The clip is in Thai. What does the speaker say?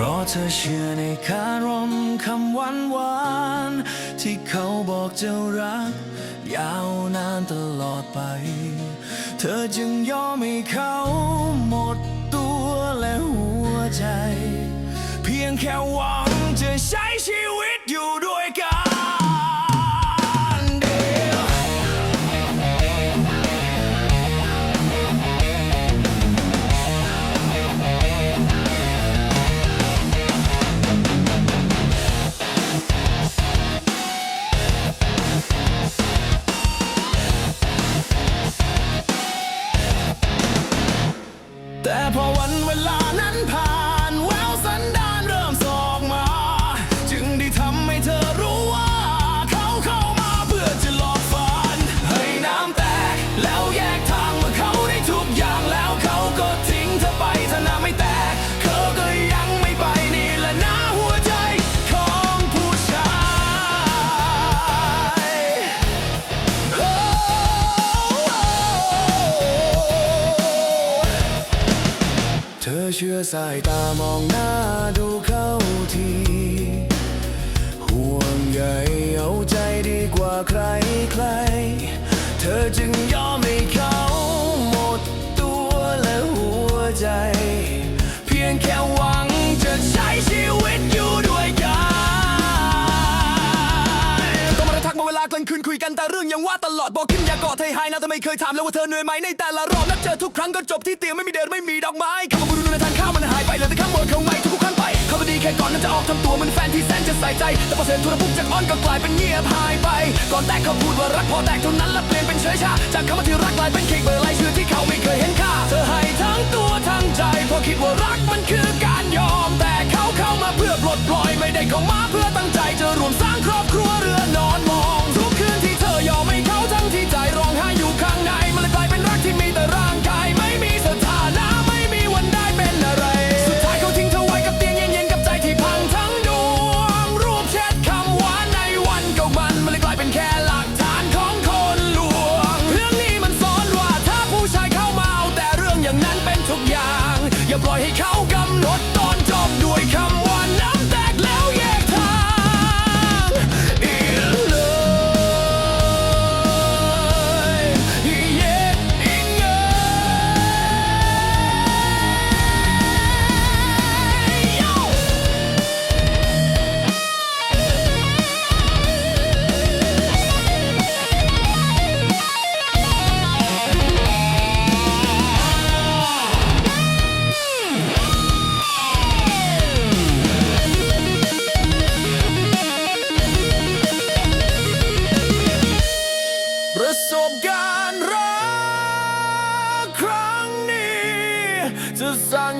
ราะเธอเชื่อในคารมคำหวานหวานที่เขาบอกจะรัก ยาวนานตลอดไป เธอจึงยอมให้เขาหมด อเชื่อสายตามองหน้าดูเข้าที ห่วงใยเอาใจดีกว่าใครใคร เธอจึงยอมให้เขาหมดตัวและหัวใจ เพียงแค่หวังจะใช้ชีวิตอยู่ด้วยกันต้องมาทักมาเวลากลางคืนคุยกันแต่เรื่องยังว่าตลอดบอกขึ้นอย่ากอดให้หายนะแต่ไม่เคยถามแล้วว่าเธอเหนื่อยไหมในแต่ละรอบนัดเจอทุกครั้งก็จบที่เตียงไม่มีเดินไม่มีดอกไม้ แค่ก่อนนั้นจะออกทำตัวเหมือนแฟนที่แสนจะใส่ใจ แต่พอเสร็จทุรปุ๊บจากอ้อนก็กลายเป็นเงียบหายไป ก่อนแตกเขาพูดว่ารักพอแตกเท่านั้นแล้วเปลี่ยนเป็นเฉยชา จากคำว่าที่รักกลายเป็นเค้กเบอร์ลายชื่อที่เขาไม่เคยเห็นค่า เธอให้ทั้งตัวทั้งใจเพราะคิดว่ารักมันคือการยอม แต่เขาเข้ามาเพื่อปลดปล่อยไม่ได้เข้ามาเพื่อ to sun